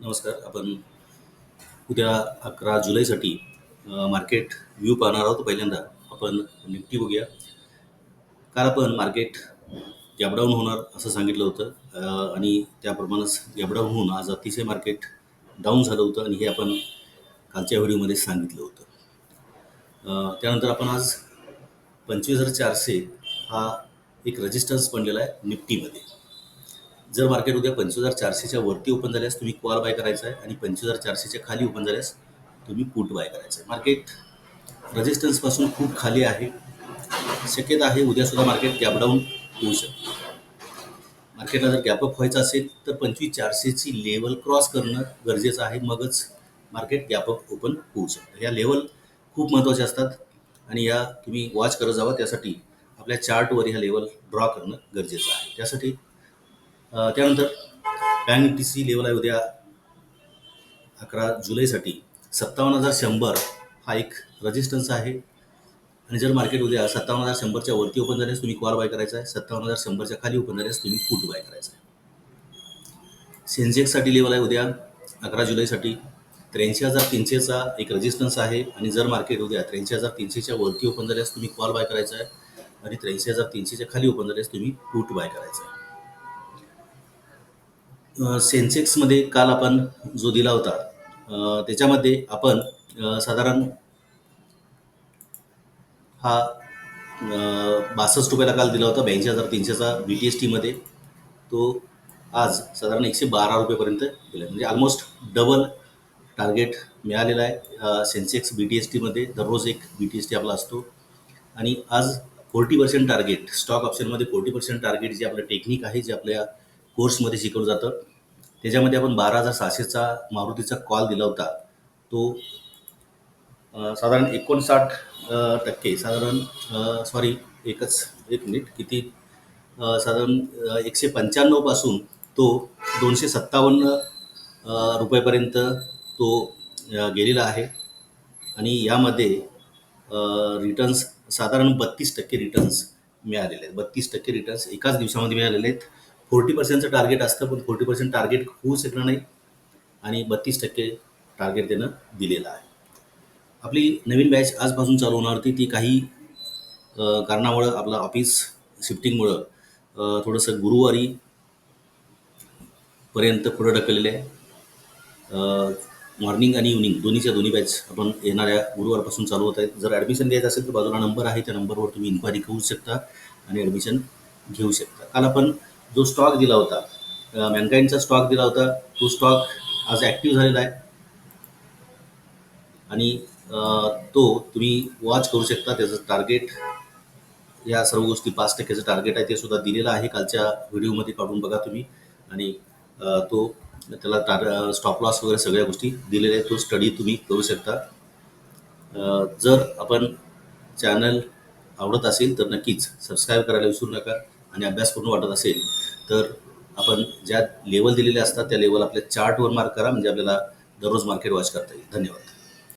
नमस्कार. आपण उद्या अकरा जुलैसाठी मार्केट व्ह्यू पाहणार आहोत. पहिल्यांदा आपण निफ्टी बघूया. काल आपण मार्केट गॅपडाऊन होणार असं सांगितलं होतं. आणि त्याप्रमाणेच गॅपडाऊन होऊन आज अतिशय मार्केट डाऊन झालं होतं आणि हे आपण कालच्या व्हिडिओमध्ये सांगितलं होतं. त्यानंतर आपण आज पंचवीस हजार चारशे हा एक रजिस्टन्स बनलेला आहे निफ्टीमध्ये. जर मार्केट उद्या पंचवीस हजार चारशेच्या वरती ओपन झाल्यास तुम्ही कॉल बाय करायचा आहे आणि पंचवीस हजार चारशेच्या खाली ओपन झाल्यास तुम्ही पुट बाय करायचं आहे मार्केट रेजिस्टन्सपासून खूप खाली आहे. शक्यता आहे उद्यासुद्धा मार्केट गॅपडाऊन होऊ शकतं. मार्केटला जर गॅपअप व्हायचं असेल तर पंचवीस चारशेची लेवल क्रॉस करणं गरजेचं आहे. मगच मार्केट गॅपअप ओपन होऊ शकतं. या लेवल खूप महत्त्वाच्या असतात आणि या तुम्ही वॉच करत जावा. त्यासाठी आपल्या चार्टवर ह्या लेवल ड्रॉ करणं गरजेचं आहे. त्यासाठी त्यानंतर बँक निफ्टीची लेवल आहे उद्या अकरा जुलैसाठी. सत्तावन्न हजार शंभर हा एक रजिस्टन्स आहे. आणि जर मार्केट उद्या सत्तावन्न हजार शंभरच्या वरती ओपन झाल्यास तुम्ही कॉल बाय करायचा आहे. सत्तावन्न हजार शंभरच्या खाली ओपन झाल्यास तुम्ही फूट बाय करायचा आहे. सेन्सेक्ससाठी लेवल आहे उद्या अकरा जुलैसाठी. त्र्याऐंशी हजार तीनशेचा एक रेजिस्टन्स आहे. आणि जर मार्केट उद्या त्र्याऐंशी हजार तीनशेच्या वरती ओपन झाल्यास तुम्ही कॉल बाय करायचा आहे. आणि त्र्याऐंशी हजार तीनशेच्या खाली ओपन झाल्यास तुम्ही फूट बाय करायचा आहे. सेन्सेक्समध्ये काल आपण जो दिला होता त्याच्यामध्ये आपण साधारण हा बासष्ट रुपयाला काल दिला होता ब्याऐंशी हजार तीनशेचा बी टी एस टीमध्ये तो आज साधारण एकशे बारा रुपयेपर्यंत दिला म्हणजे ऑलमोस्ट डबल टार्गेट मिळालेला आहे सेन्सेक्स बी टी एस टीमध्ये दररोज एक बी टी एस टी आपला असतो. आणि आज फोर्टी पर्सेंट टार्गेट स्टॉक ऑप्शनमध्ये फोर्टी पर्सेंट टार्गेट जे आपलं टेक्निक आहे जे आपल्या कोर्समध्ये शिकवलं जातं. त्याच्यामध्ये आपण बारा हजार सहाशेचा मारुतीचा कॉल दिला होता. तो साधारण एकोणसाठ टक्के साधारण सॉरी एकच एक मिनिट किती साधारण एकशे पंच्याण्णवपासून तो दोनशे सत्तावन्न रुपयेपर्यंत तो गेलेला आहे. आणि यामध्ये रिटर्न्स साधारण बत्तीस टक्के रिटर्न्स मिळालेले आहेत. बत्तीस टक्के रिटर्न्स एकाच दिवसामध्ये मिळालेले आहेत. फोर्टी पर्सेंटचं टार्गेट असतं पण फोर्टी पर्सेंट टार्गेट होऊ शकणार नाही आणि बत्तीस टक्के टार्गेट त्यानं दिलेलं आहे. आपली नवीन बॅच आजपासून चालू होणार होती. ती काही कारणामुळं आपलं ऑफिस शिफ्टिंगमुळं थोडंसं गुरुवारी पर्यंत पुढं ढकललेलं आहे. मॉर्निंग आणि इव्हनिंग दोन्हीच्या दोन्ही बॅच आपण येणाऱ्या गुरुवारपासून चालू होत आहेत. जर ॲडमिशन घ्यायचं असेल तर बाजूला नंबर आहे. त्या नंबरवर तुम्ही इन्क्वायरी करू शकता आणि ॲडमिशन घेऊ शकता. काल आपण जो स्टॉक दिला होता. मॅनकाईंडचा स्टॉक दिला होता. तो स्टॉक आज ॲक्टिव्ह झालेला आहे. आणि तो तुम्ही वॉच करू शकता. त्याचं टार्गेट या सर्व गोष्टी पाच टक्क्याचं टार्गेट आहे. ते सुद्धा दिलेलं आहे. कालच्या व्हिडिओमध्ये काढून बघा तुम्ही. आणि तो त्याला टार स्टॉप लॉस वगैरे सगळ्या गोष्टी दिलेल्या आहेत. तो स्टडी तुम्ही करू शकता. जर आपण चॅनल आवडत असेल तर नक्कीच सबस्क्राईब करायला विसरू नका. आणि अभ्यास करून वाटत असेल तर आपण ज्या लेवल दिलेल्या असतात त्या लेवल आपल्या चार्टवर मार्क करा म्हणजे आपल्याला दररोज मार्केट वॉच करता येईल. धन्यवाद.